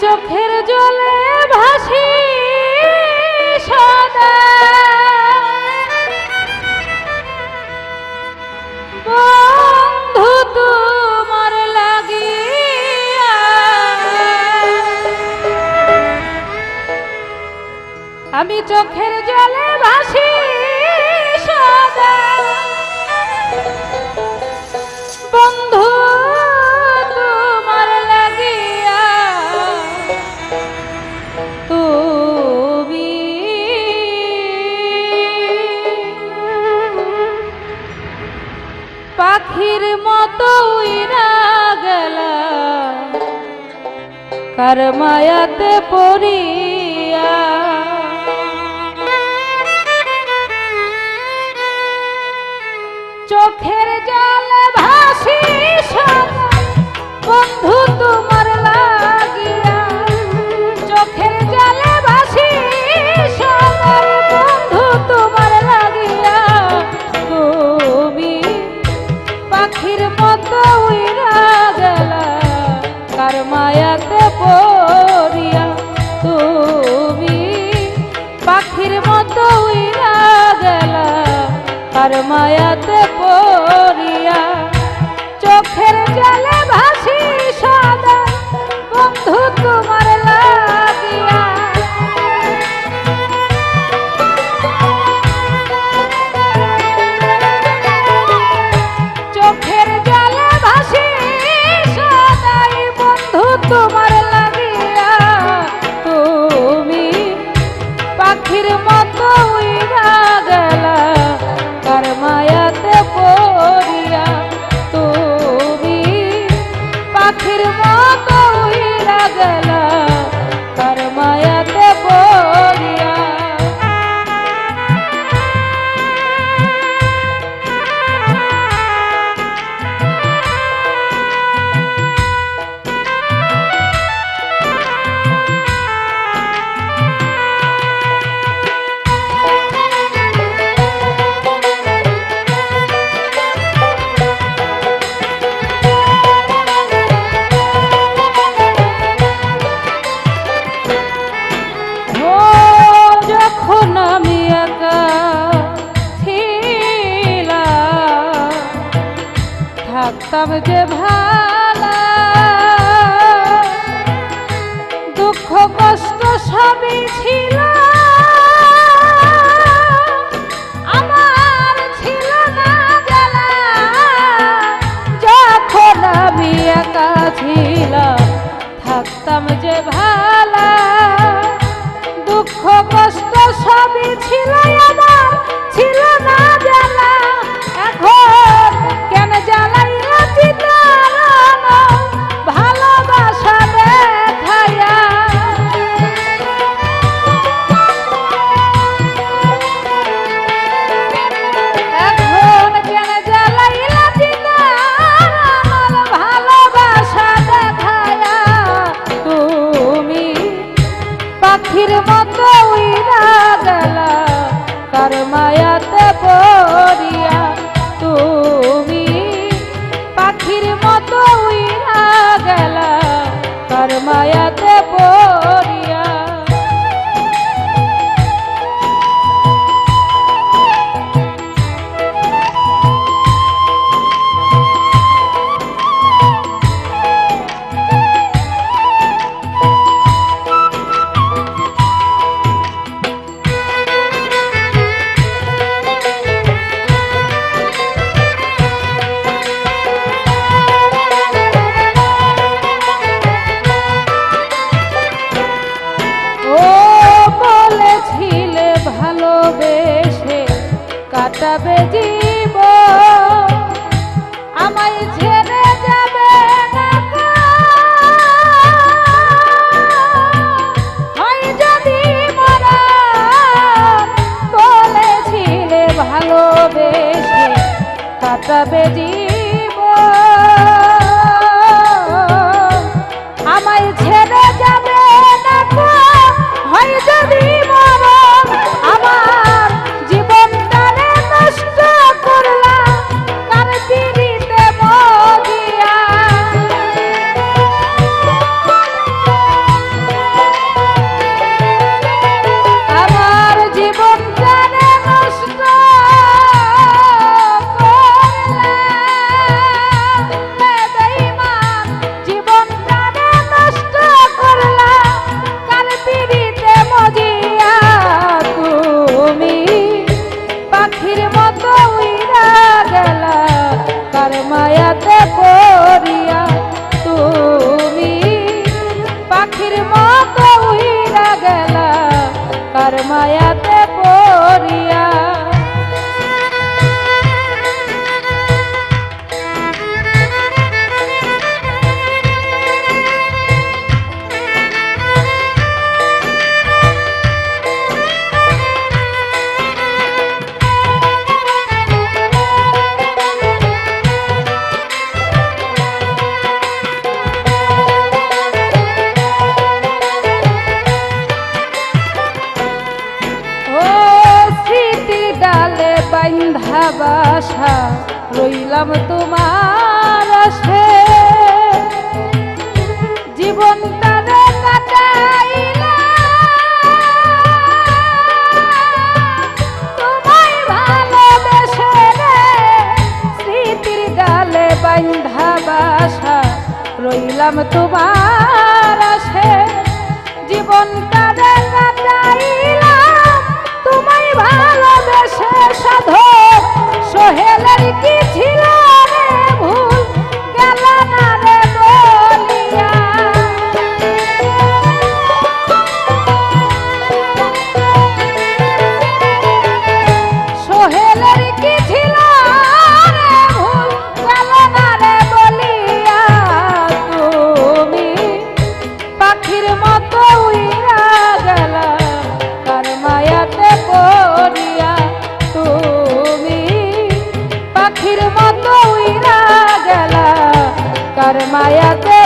চোখের জলে ভাসি লাগিয়া আমি চোখের জলে ভাসি পাখির মতো ইরা গেলা। কার মায়াতে পড়িয়া। চোখের জল মায়াতে পড়িয়া তুমি পাখির মতো উইরা গেলা। আর মায়াতে পড়িয়া চোখের জলে জানতাম যে ভালা, দুঃখ, কষ্ট সবই ছিল। আমার ছিল না জ্বালা। যখন আমি একা ছিলাম, থাকতাম যে ভালা, দুঃখ, কষ্ট সবই ছিল আমার। যাবে রইলাম তোমার কার